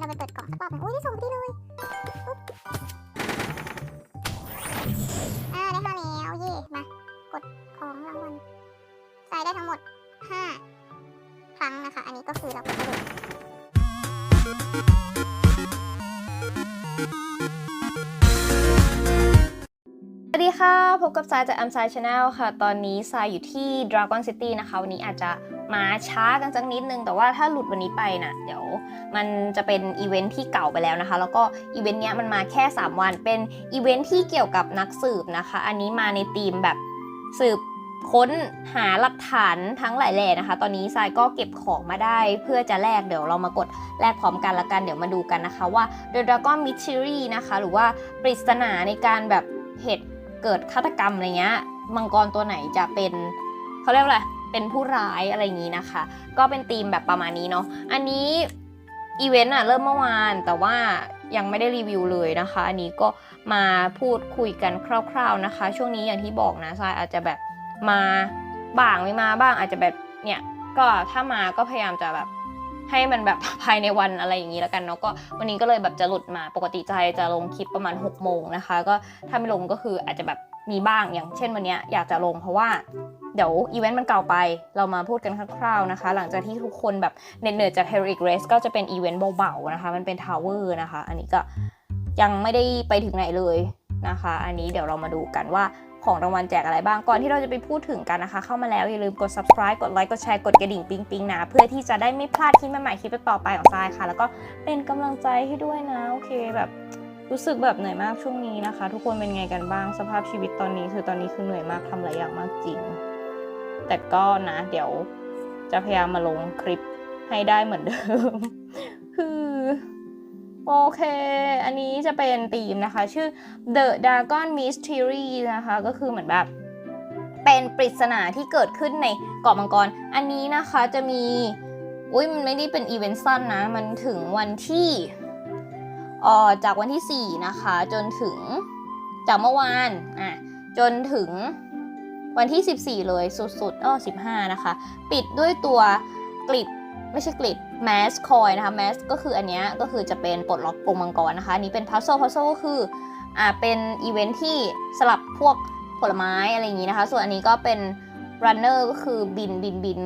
เราไปเปิดกล่องสักรอบหนึงอุ้ยได้ส่งพอดีเลยปุ๊บอ่าได้มาแล้วเย่มากดของรางวัลใส่ได้ทั้งหมดห้าครั้งนะคะ อันนี้ก็คือเรากดได้เลย ค่ะ พบกับสายจาก a m s i d e Channel ค่ะ ตอนนี้สายอยู่ที่ Dragon City นะคะ วันนี้อาจจะมาช้ากันสักนิดนึง แต่ว่าถ้าหลุดวันนี้ไปนะเดี๋ยวมันจะเป็นอีเวนท์ที่เก่าไปแล้วนะคะ แล้วก็อีเวนต์เนี้ยมันมาแค่ 3 วัน เป็นอีเวนท์ที่เกี่ยวกับนักสืบนะคะ อันนี้มาในธีมแบบสืบค้นหาหลักฐานทั้งหลายแหล่นะคะ ตอนนี้ทรายก็เก็บของมาได้เพื่อจะแลกเดี๋ยวเรามากดแลกพร้อมกันละกันเดี๋ยวมาดูกันนะคะว่า The Dragon Mystery นะคะ หรือว่าปริศนาในการแบบเหตุ เกิดฆาตกรรมอะไรเงี้ยมังกรตัวไหนจะเป็นเขาเรียกว่าอะไรเป็นผู้ร้ายอะไรอย่างนี้นะคะ ก็เป็นธีมแบบประมาณนี้เนาะอันนี้อีเวนต์อะเริ่มเมื่อวานแต่ว่ายังไม่ได้รีวิวเลยนะคะ อันนี้ก็มาพูดคุยกันคร่าว ๆนะคะ ช่วงนี้อย่างที่บอกนะทรายอาจจะแบบมาบ้างไม่มาบ้างอาจจะแบบเนี่ยก็ถ้ามาก็พยายามจะแบบ ให้มันแบบภายในวันอะไรอย่างนี้แล้วกันเนาะก็วันนี้ก็เลยแบบจะหลุดมาปกติใจจะลงคลิปประมาณ6กโมงนะคะ ก็ถ้าไม่ลงก็คืออาจจะแบบมีบ้างอย่างเช่นวันนี้อยากจะลงเพราะว่าเดี๋ยวอีเวนต์มันเก่าไป เรามาพูดกันคร่าวๆนะคะ หลังจากที่ทุกคนแบบเหน็ดๆจาก Heroic Race ก็จะเป็นอีเวนต์เบาๆนะคะ มันเป็นทาวเวอร์นะคะ อันนี้ก็ยังไม่ได้ไปถึงไหนเลยนะคะ อันนี้เดี๋ยวเรามาดูกันว่า ของรางวัลแจกอะไรบ้าง ก่อนที่เราจะไปพูดถึงกันนะคะ เข้ามาแล้วอย่าลืมกด subscribe กดไลค์กดแชร์กดกระดิ่งปิ๊งปิ๊งนะเพื่อที่จะได้ไม่พลาดคลิปใหม่ๆคลิปต่อไปของทรายค่ะ แล้วก็เป็นกำลังใจให้ด้วยนะโอเคแบบรู้สึกแบบเหนื่อยมากช่วงนี้นะคะ ทุกคนเป็นไงกันบ้างสภาพชีวิตตอนนี้คือตอนนี้คือเหนื่อยมากทำหลายอย่างมากจริง แต่ก็นะ เดี๋ยวจะพยายามมาลงคลิปให้ได้เหมือนเดิม คือ โอเค อันนี้จะเป็นธีมนะคะ ชื่อ The Dragon Mystery นะคะ ก็คือเหมือนแบบ เป็นปริศนาที่เกิดขึ้นในเกาะมังกร อันนี้นะคะจะมี อุ้ยมันไม่ได้เป็นอีเวนต์สั้นนะ มันถึงวันที่อ่อจากวันที่ 4 นะคะ จนถึงจากเมื่อวานอะจนถึงวันที่ 14 เลยสุดๆอ้อ15 นะคะ ปิดด้วยตัวกลิดไม่ใช่กลิด แมสคอยนะคะแมสก็คืออันเนี้ยก็คือจะเป็นปลดล็อกกรงมังกรนะคะนี้เป็นพัซโซพัซโซก็คืออ่าเป็นอีเวนท์ที่สลับพวกผลไม้อะไรอย่างนี้นะคะ ส่วนอันนี้ก็เป็นรันเนอร์ก็คือบินบินบิน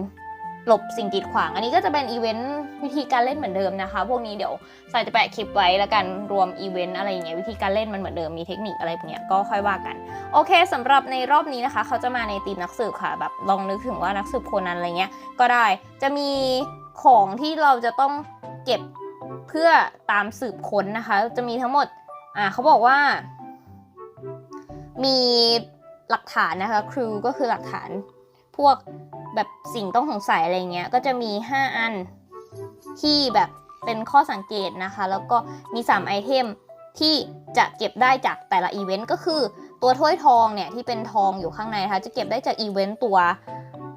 หลบสิ่งกีดขวาง อันนี้ก็จะเป็นอีเวนต์วิธีการเล่นเหมือนเดิมนะคะ พวกนี้เดี๋ยวใส่จะแปะคลิปไว้แล้วกันรวมอีเวนต์อะไรอย่างเงี้ยวิธีการเล่นมันเหมือนเดิมมีเทคนิคอะไรพวกเนี้ยก็ค่อยว่ากัน โอเคสำหรับในรอบนี้นะคะ เขาจะมาในทีมนักสืบค่ะแบบลองนึกถึงว่านักสืบโคนันอะไรเงี้ยก็ได้จะมี ของที่เราจะต้องเก็บเพื่อตามสืบค้นนะคะ จะมีทั้งหมดอ่าเขาบอกว่า มีหลักฐานนะคะครูก็คือหลักฐานพวกแบบสิ่งต้องสงสัยอะไรเงี้ยก็จะมี 5 อันที่แบบเป็นข้อสังเกตนะคะ แล้วก็มี 3 ไอเทมที่จะเก็บได้จากแต่ละอีเวนต์ก็คือตัวถ้วยทองเนี่ยที่เป็นทองอยู่ข้างในนะคะจะเก็บได้จากอีเวนต์ตัว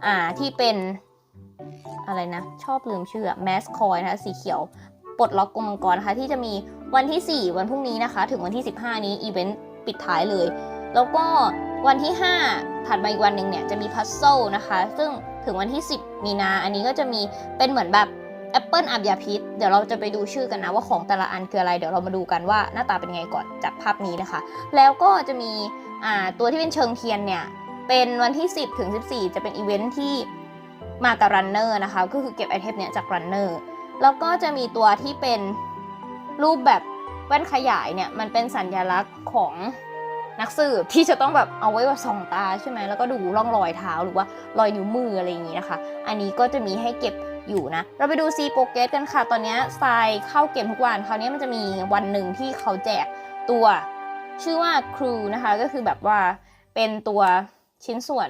อ่าที่เป็น อะไรนะ ชอบลืมชื่อแมสคอยนะคะสีเขียวปลดล็อกกรงมังกรนะคะที่จะมีวันที่ 4 วันพรุ่งนี้นะคะ ถึงวันที่ 15 นี้อีเวนต์ปิดท้ายเลย แล้วก็วันที่ 5 ถัดมาอีกวันหนึ่งเนี่ยจะมีพัซโซนะคะ ซึ่งถึงวันที่ 10 มีนาอันนี้ก็จะมีเป็นเหมือนแบบแอปเปิลอับยาพิษ เดี๋ยวเราจะไปดูชื่อกันนะว่าของแต่ละอันคืออะไร เดี๋ยวเรามาดูกันว่าหน้าตาเป็นไงก่อนจากภาพนี้นะคะ แล้วก็จะมีอ่าตัวที่เป็นเชิงเทียนเนี่ยเป็นวันที่ 10 ถึง 14 จะเป็นอีเวนท์ที่ มากับรันเนอร์นะคะ ก็คือเก็บไอเทมเนี่ยจากรันเนอร์แล้วก็จะมีตัวที่เป็นรูปแบบแว่นขยายเนี่ย มันเป็นสัญลักษณ์ของนักสืบที่จะต้องแบบเอาไว้ว่าส่องตาใช่ไหมแล้วก็ดูร่องรอยเท้าหรือว่ารอยนิ้วมืออะไรอย่างนี้นะคะ อันนี้ก็จะมีให้เก็บอยู่นะ เราไปดูซีโปเกตกันค่ะ ตอนนี้ทรายเข้าเกมทุกวัน คราวนี้มันจะมีวันหนึ่งที่เขาแจกตัวชื่อว่าครูนะคะ ก็คือแบบว่าเป็นตัวชิ้นส่วน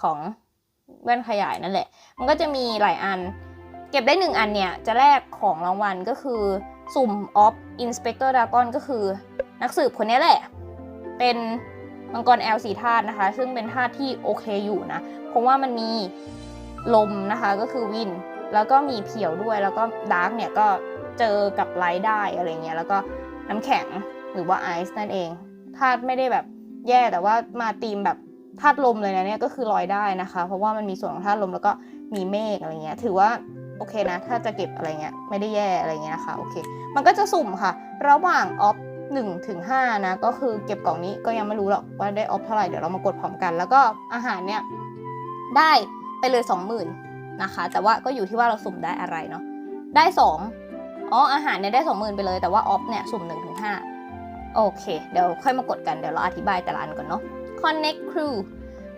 ของ แว่นขยายนั่นแหละ มันก็จะมีหลายอัน เก็บได้หนึ่งอันเนี่ย จะแลกของรางวัลก็คือสุ่มออฟอินสเปกเตอร์ดากอนก็คือ นักสืบคนนี้แหละ เป็นมังกรแอลสีธาตุนะคะ ซึ่งเป็นธาตุที่โอเคอยู่นะ เพราะว่ามันมีลมนะคะก็คือวิน แล้วก็มีเพียวด้วย แล้วก็ดาร์กเนี่ยก็เจอกับไลท์ได้อะไรเงี้ย แล้วก็น้ำแข็งหรือว่าไอซ์นั่นเองธาตุไม่ได้แบบแย่แต่ว่ามาตีมแบบ ธาตุลมเลยนะเนี่ยก็คือลอยได้นะคะ เพราะว่ามันมีส่วนของธาตุลมแล้วก็มีเมฆอะไรเงี้ยถือว่าโอเคนะ ถ้าจะเก็บอะไรเงี้ยไม่ได้แย่อะไรเงี้ยนะคะโอเค มันก็จะสุ่มค่ะ ระหว่างออฟ1ถึง5นะ ก็คือเก็บกล่องนี้ก็ยังไม่รู้หรอกว่าได้ออฟเท่าไหร่ เดี๋ยวเรามากดพร้อมกัน แล้วก็อาหารเนี่ย ได้ไปเลย 20,000นะคะ แต่ว่าก็อยู่ที่ว่าเราสุ่มได้อะไรเนาะได้ 2อ๋ออาหารเนี่ยได้ 20,000 ไปเลยแต่ว่าออฟเนี่ยสุ่ม1ถึง5โอเค เดี๋ยวค่อยมากดกันเดี๋ยวเราอธิบายแต่ละอันก่อนเนาะ Connect Crew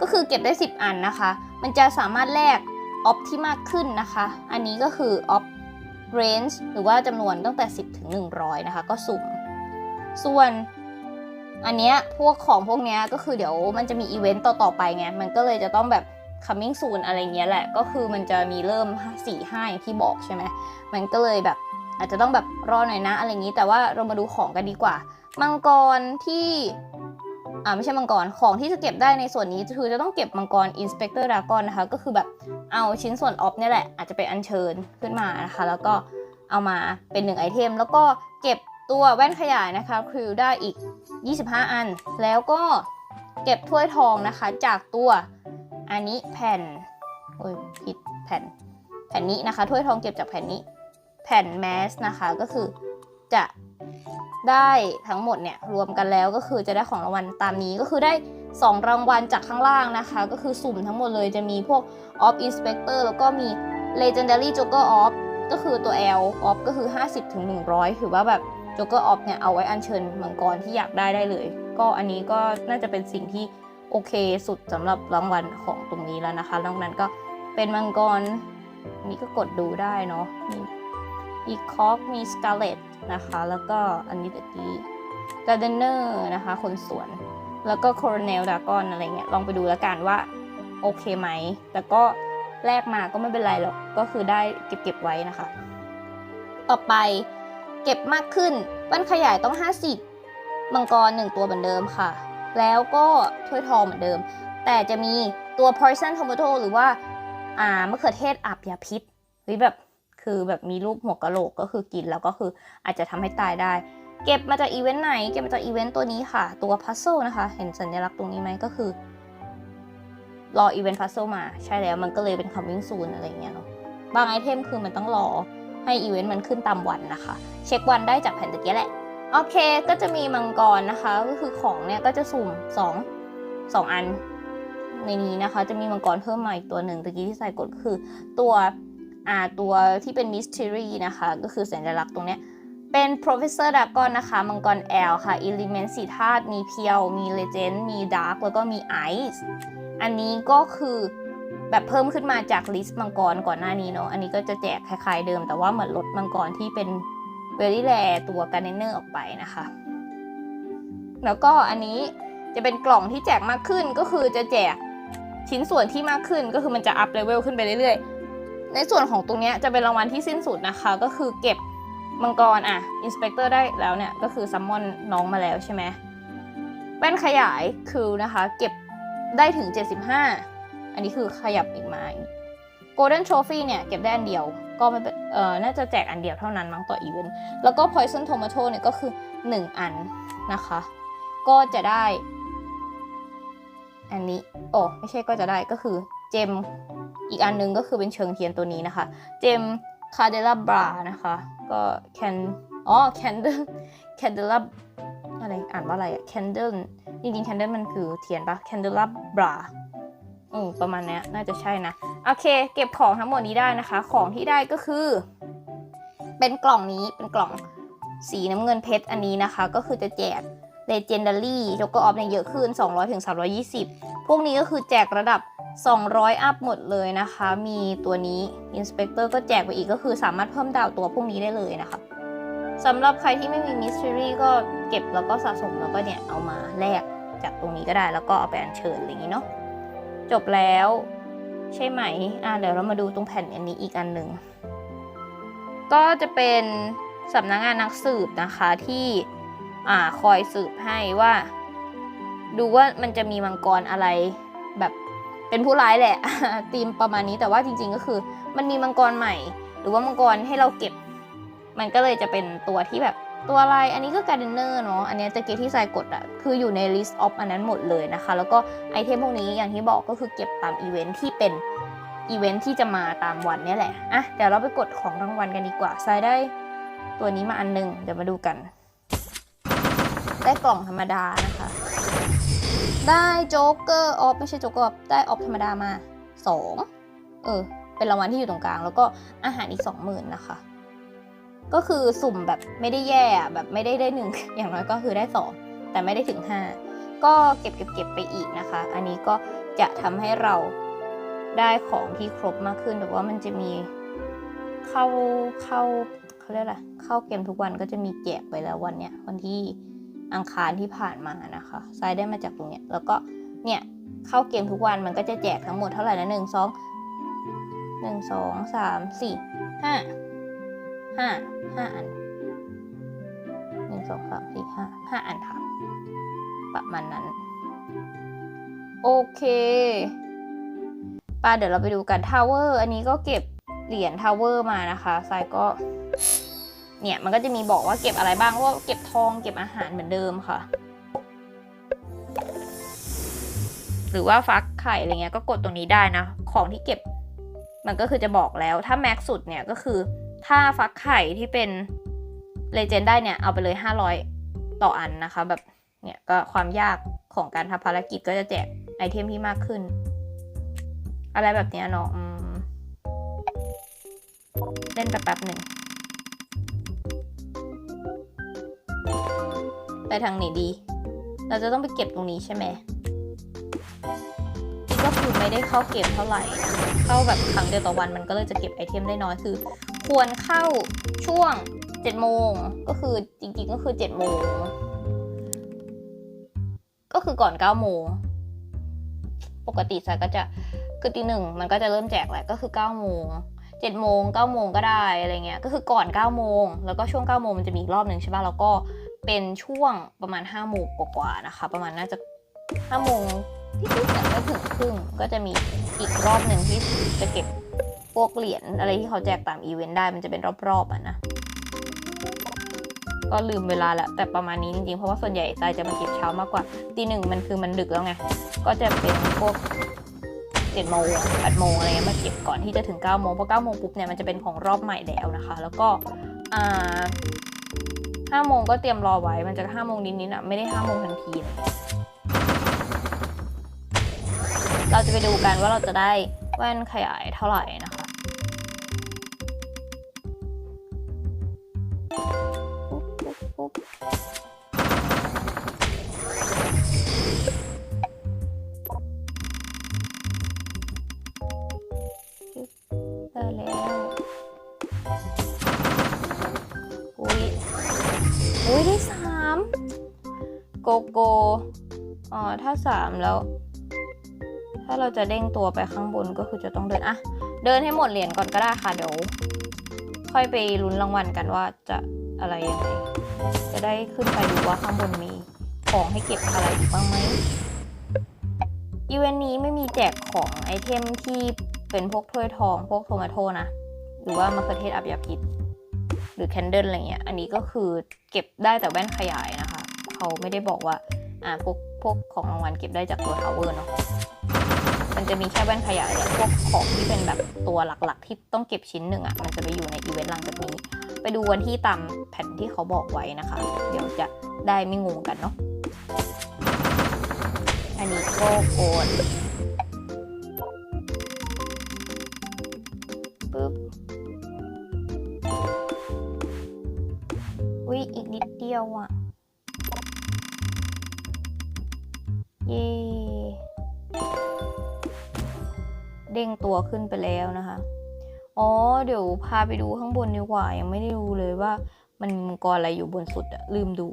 ก็คือเก็บได้ 10 อันนะคะ มันจะสามารถแลกออฟที่มากขึ้นนะคะ อันนี้ก็คือออฟ range หรือว่าจำนวนตั้งแต่ 10 ถึง 100 นะคะ ก็สุ่ม ส่วนอันเนี้ยพวกของพวกเนี้ยก็คือเดี๋ยวมันจะมีอีเวนต์ต่อ ๆ ไปไง มันก็เลยจะต้องแบบ coming soon อะไรเงี้ยแหละ ก็คือมันจะมีเริ่ม 4 5อย่างที่บอกใช่ไหม มันก็เลยแบบอาจจะต้องแบบรอหน่อยนะอะไรอย่างนี้ แต่ว่าเรามาดูของกันดีกว่า มังกรที่ อ่าไม่ใช่มังกร ของที่จะเก็บได้ในส่วนนี้คือจะต้องเก็บมังกร Inspector Dragon นะคะ ก็คือแบบเอาชิ้นส่วนออฟเนี่ยแหละ อาจจะไปอัญเชิญขึ้นมานะคะ แล้วก็เอามาเป็นหนึ่งไอเทม แล้วก็เก็บตัวแว่นขยายนะคะคริวได้อีก 25 อัน แล้วก็เก็บถ้วยทองนะคะ จากตัวอันนี้แผ่นโอ้ยผิดแผ่นแผ่นนี้นะคะถ้วยทองเก็บจากแผ่นนี้ แผ่นแมสนะคะก็คือจะ ได้ทั้งหมดเนี่ยรวมกันแล้วก็คือจะได้ของรางวัลตามนี้ก็คือได้ 2 รางวัลจากข้างล่างนะคะ ก็คือสุ่มทั้งหมดเลยจะมีพวก Off Inspector แล้วก็มี Legendary Joker Off ก็คือตัว L Off ก็คือ 50ถึง100ถือว่าแบบ Joker Off เนี่ยเอาไว้อัญเชิญมังกรที่อยากได้ได้เลย ก็อันนี้ก็น่าจะเป็นสิ่งที่โอเคสุดสำหรับรางวัลของตรงนี้แล้วนะคะนอกนั้นก็เป็นมังกรนนี้ก็กดดูได้เนาะ อีคอกมีสกาเลตนะคะ แล้วก็อันนี้ตะกี้การ์เดนเนอร์นะคะ คนสวน แล้วก็โคโรเนลดากอนอะไรเงี้ย ลองไปดูแล้วกันว่า โอเคไหม แต่ก็แลกมาก็ไม่เป็นไรหรอก ก็คือได้เก็บเก็บไว้นะคะ ต่อไปเก็บมากขึ้นแว่นขยายต้อง 50 มังกร 1 ตัวเหมือนเดิมค่ะ แล้วก็ถ้วยทองเหมือนเดิม แต่จะมีตัว poison tomato หรือว่า อ่ามะเขือเทศอับยาพิษหรือแบบ คือแบบมีรูปหัวกะโหลกก็คือกินแล้วก็คืออาจจะทำให้ตายได้ เก็บมาจากอีเวนต์ไหน เก็บมาจากอีเวนต์ตัวนี้ค่ะ ตัวพัซเซิลนะคะ เห็นสัญลักษณ์ตรงนี้ไหมก็คือ รออีเวนต์พัซเซิลมาใช่แล้วมันก็เลยเป็น coming soon อะไรเงี้ยเนาะบางไอเทมคือมันต้องรอให้อีเวนต์มันขึ้นตามวันนะคะ เช็ควันได้จากแผ่นตะกี้แหละ โอเคก็จะมีมังกรนะคะ ก็คือของเนี่ยก็จะสุ่ม2 2 อันในนี้นะคะ จะมีมังกรเพิ่มมาอีกตัวหนึ่งตะกี้ที่ใส่กดคือตัว อ่าตัวที่เป็น Mystery นะคะ ก็คือสัญลักษณ์ตรงเนี้ยเป็น Professor Dragon นะคะ มังกร L ค่ะ Element สีธาตุมีเพียว มี Legend มี Dark แล้วก็มี Ice อันนี้ก็คือแบบเพิ่มขึ้นมาจากลิสต์มังกรก่อนหน้านี้เนาะ อันนี้ก็จะแจกคล้ายๆเดิม แต่ว่าเหมือนลดมังกรที่เป็นเวลี่แรตัวการเนเนอร์ออกไปนะคะ แล้วก็อันนี้จะเป็นกล่องที่แจกมากขึ้นก็คือจะแจกชิ้นส่วนที่มากขึ้นก็คือมันจะอัพเลเวลขึ้นไปเรื่อยๆ ในส่วนของตรงนี้จะเป็นรางวัลที่สิ้นสุดนะคะ ก็คือเก็บมังกรอะอินสเปกเตอร์ได้แล้วเนี่ย ก็คือซัมมอนน้องมาแล้วใช่ไหมแว่นขยายคือนะคะ เก็บได้ถึง 75 อันนี้คือขยับอีกมาโกลเด้นโ o ฟี่ เนี่ย เก็บได้อันเดียว ก็ไม่เป็นเออน่าจะแจกอันเดียวเท่านั้นมั้งต่ออีเวนต์ แล้วก็ Poison Tomato เนี่ยก็คือ 1 อันนะคะ ก็จะได้ อันนี้ โอ้ ไม่ใช่ก็จะได้ก็คือ เจมอีกอันนึงก็คือเป็นเชิงเทียนตัวนี้นะคะ เจมคาเดล่าบรานะคะ ก็แคนอ๋อแคนเดลแคนเดล่าอะไรอ่านว่าอะไรอะแคนเดลจริงๆแคนเดลมันคือเทียนปะแคนเดล่าบราอืมประมาณเนี้ยน่าจะใช่นะ โอเค เก็บของทั้งหมดนี้ได้นะคะ ของที่ได้ก็คือ เป็นกล่องนี้เป็นกล่องสีน้ำเงินเพชรอันนี้นะคะ ก็คือจะแจก Legendary แล้วก็ออฟเนี่ยเยอะขึ้น 200ถึง320 พวกนี้ก็คือแจกระดับ 200 อัพหมดเลยนะคะ มีตัวนี้ Inspector ก็แจกไปอีกก็คือสามารถเพิ่มดาวตัวพวกนี้ได้เลยนะคะสำหรับใครที่ไม่มี Mystery ก็เก็บแล้วก็สะสมแล้วก็เนี่ยเอามาแลกจากตรงนี้ก็ได้แล้วก็เอาไปอัญเชิญอะไรอย่างนี้เนาะจบแล้วใช่ไหมอ่าเดี๋ยวเรามาดูตรงแผ่นอันนี้อีกอันหนึ่งก็จะเป็นสำนักงานนักสืบนะคะที่อ่าคอยสืบให้ว่า ดูว่ามันจะมีมังกรอะไรแบบ เป็นผู้ร้ายแหละธีมประมาณนี้แต่ว่าจริง ๆ ก็คือ มันมีมังกรใหม่ หรือว่ามังกรให้เราเก็บ มันก็เลยจะเป็นตัวที่แบบตัวอะไร อันนี้ก็การ์เดนเนอร์เนาะ อันนี้จะเกตที่ใส่กดอะคืออยู่ใน list of อันนั้นหมดเลยนะคะ แล้วก็ไอเทมพวกนี้อย่างที่บอกก็คือเก็บตามอีเวนท์ที่เป็นอีเวนท์ที่จะมาตามวันนี่แหละ อะ เดี๋ยวเราไปกดของรางวัลกันดีกว่าทรายได้ตัวนี้มาอันหนึง เดี๋ยวมาดูกัน ได้กล่องธรรมดานะคะ ได้โจ๊กเกอร์ออฟไม่ใช่โจ๊กเกอร์ได้ออฟธรรมดามาสองเออ เป็นรางวัลที่อยู่ตรงกลาง แล้วก็อาหารอีกสองหมื่นนะคะ ก็คือสุ่มแบบไม่ได้แย่แบบไม่ได้ได้หนึ่งอย่างน้อยก็คือได้สองแต่ไม่ได้ถึงห้าก็เก็บเก็บเก็บไปอีกนะคะ อันนี้ก็จะทำให้เราได้ของที่ครบมากขึ้นแต่ว่ามันจะมีเข้าเข้าเขาเรียกอะไรเข้าเกมทุกวันก็จะมีแจกไปแล้ววันเนี้ยวันที่ อังคารที่ผ่านมานะคะทรายได้มาจากตรงเนี้ยแล้วก็เนี่ยเข้าเกมทุกวันมันก็จะแจกทั้งหมดเท่าไหร่นะหนึ่งสองหนึ่งสองสามสี่ห้าห้าห้าอันหนึ่งสองสามสี่ห้าห้าอันค่ะ ประมาณนั้น โอเคป้าเดี๋ยวเราไปดูกันทาวเวอร์อันนี้ก็เก็บเหรียญทาวเวอร์มานะคะทรายก็ เนี่ยมันก็จะมีบอกว่าเก็บอะไรบ้างว่าเก็บทองเก็บอาหารเหมือนเดิมค่ะ หรือว่าฟักไข่อะไรเงี้ยก็กดตรงนี้ได้นะ ของที่เก็บมันก็คือจะบอกแล้วถ้าแม็กสุดเนี่ยก็คือถ้าฟักไข่ที่เป็นเลเจนได้เนี่ยเอาไปเลย 500 ต่ออันนะคะ แบบเนี่ยก็ความยากของการทำภารกิจก็จะแจกไอเทมที่มากขึ้น อะไรแบบเนี้ยเนาะเล่นแป๊บๆหนึ่ง ไปทางไหนดี เราจะต้องไปเก็บตรงนี้ใช่ไหมก็คือไม่ได้เข้าเก็บเท่าไหร่ เข้าแบบครั้งเดียวต่อวันมันก็เลยจะเก็บไอเทมได้น้อยคือ ควรเข้าช่วง7โมงก็คือจริงๆก็คือ7โมงก็คือก่อน9โมงปกติสายก็จะคือตีหนึ่งมันก็จะเริ่มแจกแหละก็คือ9โมง7โมง9โมงก็ได้อะไรเงี้ยก็คือก่อน9โมงแล้วก็ช่วง9โมงมันจะมีอีกรอบหนึ่งใช่ป่ะแล้วก็ เป็นช่วงประมาณ5โมงกว่าๆนะคะ ประมาณน่าจะ5โมงที่แต่ไม่ถึงครึ่งก็จะมีอีกรอบหนึ่งที่จะเก็บพวกเหรียญอะไรที่เขาแจกตามอีเวนต์ได้มันจะเป็นรอบๆอะนะ ก็ลืมเวลาละแต่ประมาณนี้จริงๆ เพราะว่าส่วนใหญ่ใจจะมาเก็บเช้ามากกว่าตีหนึ่งมันคือมันดึกแล้วไง ก็จะเป็นพวกเจ็ดโมงแปดโมงอะไรเงี้ยมาเก็บก่อนที่จะถึงเก้าโมงเพราะเก้าโมงปุ๊บเนี่ยมันจะเป็นของรอบใหม่แล้วนะคะ แล้วก็อ่า ห้าโมงก็เตรียมรอไว้ มันจะห้าโมงนิดๆอะ ไม่ได้ห้าโมงทันทีนะเราจะไปดูกันว่าเราจะได้แว่นขยายเท่าไหร่นะคะ ปุ๊บปุ๊บปุ๊บ โกอ๋อถ้าสามแล้ว ถ้าเราจะเด้งตัวไปข้างบนก็คือจะต้องเดินอะเดินให้หมดเหรียญก่อนก็ได้ค่ะเดี๋ยว ค่อยไปลุ้นรางวัลกันว่าจะอะไรยังไงจะได้ขึ้นไปดูว่าข้างบนมีของให้เก็บอะไรอีกบ้างไหมอีเวนต์นี้ไม่มีแจกของไอเทมที่เป็นพวกถ้วยทองพวกโทมาโตนะ หรือว่ามะเขือเทศอับยาพิษ หรือแคนเดิลอะไรเงี้ย อันนี้ก็คือเก็บได้แต่แว่นขยายนะ เขาไม่ได้บอกว่า อ่าพวกพวกของรางวัลเก็บได้จากตัวทาวเวอร์เนาะมันจะมีแค่แว่นขยายแหละพวกของที่เป็นแบบตัวหลักๆ ที่ต้องเก็บชิ้นหนึ่งอะ่ะมันจะไปอยู่ในอีเวนต์หลังจากนี้ ไปดูวันที่ตามแผ่นที่เขาบอกไว้นะคะ เดี๋ยวจะได้ไม่งงกันเนาะอันนี้ก็โกนปึ๊บอุ้ยอีกนิดเดียวอะ่ะ ด้งตัวขึ้นไปแล้วนะคะ อ๋อ เดี๋ยวพาไปดูข้างบนดีกว่า ยังไม่ได้ดูเลยว่ามันมังกรอะไรอยู่บนสุดอะลืมดู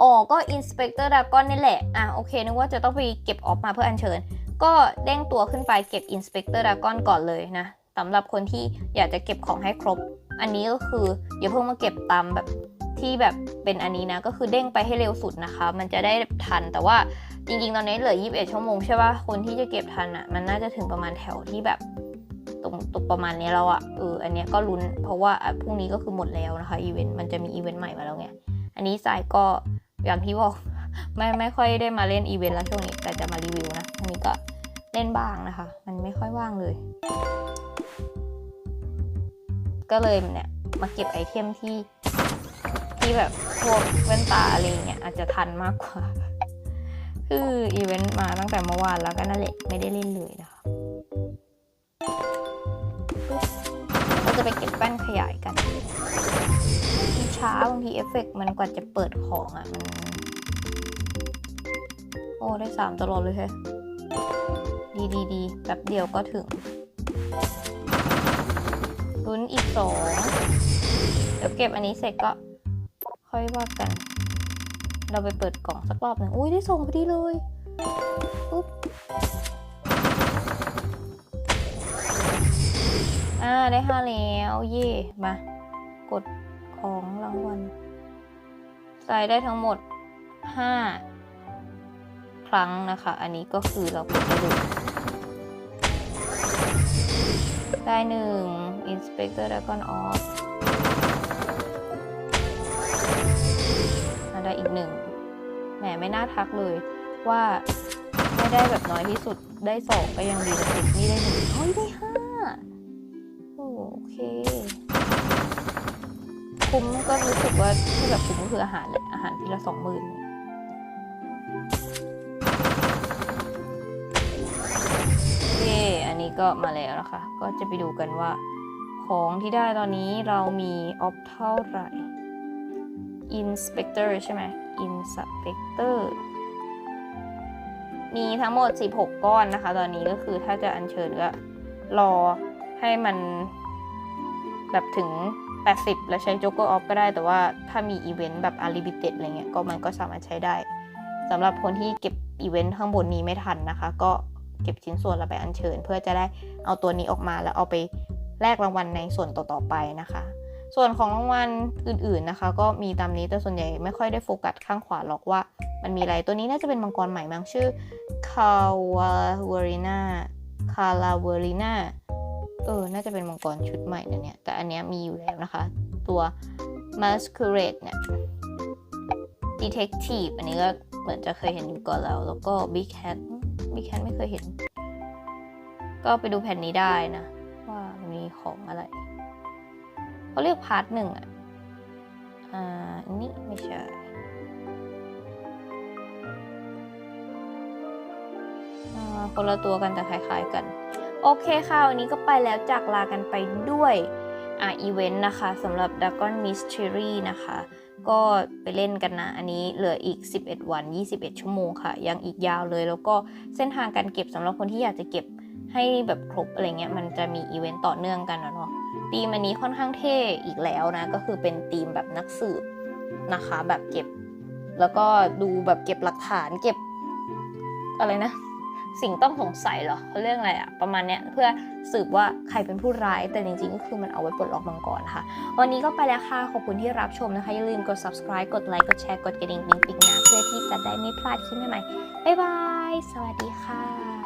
อ๋อ ก็ Inspector Dragon นี่แหละ อะ โอเค นึกว่าจะต้องไปเก็บออฟมาเพื่ออัญเชิญ ก็เด้งตัวขึ้นไปเก็บ Inspector Dragon ก่อนเลยนะสำหรับคนที่อยากจะเก็บของให้ครบ อันนี้ก็คืออย่าเพิ่งมาเก็บตามแบบ ที่แบบเป็นอันนี้นะ ก็คือเด้งไปให้เร็วสุดนะคะ มันจะได้ทันแต่ว่าจริงๆ ตอนนี้เหลือ 21 ชั่วโมงใช่ป่ะคนที่จะเก็บทันอะมันน่าจะถึงประมาณแถวที่แบบตรงตรงประมาณนี้แล้วอะเอออันเนี้ยก็ลุ้นเพราะว่าพรุ่งนี้ก็คือหมดแล้วนะคะอีเวนต์มันจะมีอีเวนต์ใหม่มาแล้วไงอันนี้สายก็อย่างที่บอกไม่ไม่ค่อยได้มาเล่นอีเวนต์แล้วช่วงนี้แต่จะมารีวิวนะอันนี้ก็เล่นบ้างนะคะ มันไม่ค่อยว่างเลย ก็เลยเนี่ยมาเก็บไอเทมที่ ที่แบบพวกแว่นตาอะไรเงี้ยอาจจะทันมากกว่า คืออีเวนต์มาตั้งแต่เมื่อวานแล้วก็นั่นแหละไม่ได้เล่นเลยนะคะเราจะไปเก็บแป้นขยายกันมันช้าบางทีเอฟเฟกต์มันกว่าจะเปิดของอะมันโอ้ได้สามตลอดเลยเฮ้ยดีดีดีแป๊บเดียวก็ถึงลุ้นอีกสองเดี๋ยวเก็บอันนี้เสร็จก็ ค่อยว่ากัน เราไปเปิดกล่องสักรอบหนึ่งอุ้ยได้ส่งพอดีเลยปุ๊บอ่าได้ห้าแล้วเย่มากดของรางวัลใส่ได้ทั้งหมดห้าครั้งนะคะ อันนี้ก็คือเรากดไปดูได้หนึ่ง Inspector Dragon Off อะได้อีกหนึ่งแหมไม่น่าทักเลยว่าไม่ได้แบบน้อยที่สุดได้สองก็ยังดีแต่ติดนี่ได้หนึ่งเฮ้ยได้ห้าโอเค คุ้มก็รู้สึกว่าที่แบบคุ้มก็คืออาหารแหละอาหารทีละสองหมื่นเย่อันนี้ก็มาแล้วนะคะ ก็จะไปดูกันว่า ของที่ได้ตอนนี้เรามีออฟเท่าไหร่ Inspector ใช่ไหม Inspector มีทั้งหมด 16 ก้อนนะคะ ตอนนี้ก็คือถ้าจะอัญเชิญก็รอให้มันแบบถึง 80 แล้วใช้ Joker Off ก็ได้ แต่ว่าถ้ามีอีเวนต์แบบ Unlimited อะไรเงี้ย ก็มันก็สามารถใช้ได้สำหรับคนที่เก็บอีเวนต์ข้างบนนี้ไม่ทันนะคะ ก็เก็บชิ้นส่วนแล้วไปอัญเชิญ เพื่อจะได้เอาตัวนี้ออกมาแล้วเอาไปแลกรางวัลในส่วนต่อๆไปนะคะ ส่วนของรางวัลอื่นๆนะคะ ก็มีตามนี้แต่ส่วนใหญ่ไม่ค่อยได้โฟกัสข้างขวาหรอกว่า มันมีอะไรตัวนี้น่าจะเป็นมังกรใหม่มั้งชื่อคาวาวริน่าคาลาวริน่าเออ น่าจะเป็นมังกรชุดใหม่นะเนี่ย แต่อันเนี้ยมีอยู่แล้วนะคะ ตัว Masquerade เนี่ย Detective อันนี้ก็เหมือนจะเคยเห็นอยู่ก่อนแล้ว แล้วก็ Big Cat Big Cat ไม่เคยเห็น ก็ไปดูแผ่นนี้ได้นะ เขาเรียกพาร์ทหนึ่งอะอ่าอันนี้ไม่ใช่ คนละตัวกันแต่คล้ายๆกัน โอเคค่ะ วันนี้ก็ไปแล้วจากลากันไปด้วยอ่าอีเวนต์นะคะสำหรับ Dragon Mystery นะคะ ก็ไปเล่นกันนะ อันนี้เหลืออีก 11 วัน 21 ชั่วโมงค่ะ ยังอีกยาวเลย แล้วก็เส้นทางการเก็บสำหรับคนที่อยากจะเก็บให้แบบครบอะไรเงี้ย มันจะมีอีเวนต์ต่อเนื่องกันนะเนาะ ธีมอันนี้ค่อนข้างเท่อีกแล้วนะ ก็คือเป็นธีมแบบนักสืบนะคะ แบบเก็บ แล้วก็ดูแบบเก็บหลักฐานเก็บอะไรนะ สิ่งต้องสงสัยเหรอเขาเรื่องอะไรอะประมาณเนี้ยเพื่อสืบว่าใครเป็นผู้ร้ายแต่จริงๆก็คือมันเอาไว้ปลดล็อกมังกรค่ะ วันนี้ก็ไปแล้วค่ะ ขอบคุณที่รับชมนะคะ อย่าลืมกด subscribe กดไลค์กดแชร์กดกระดิ่งปิ๊งปิ๊งนะเพื่อที่จะได้ไม่พลาดคลิปใหม่ๆบ๊ายบาย สวัสดีค่ะ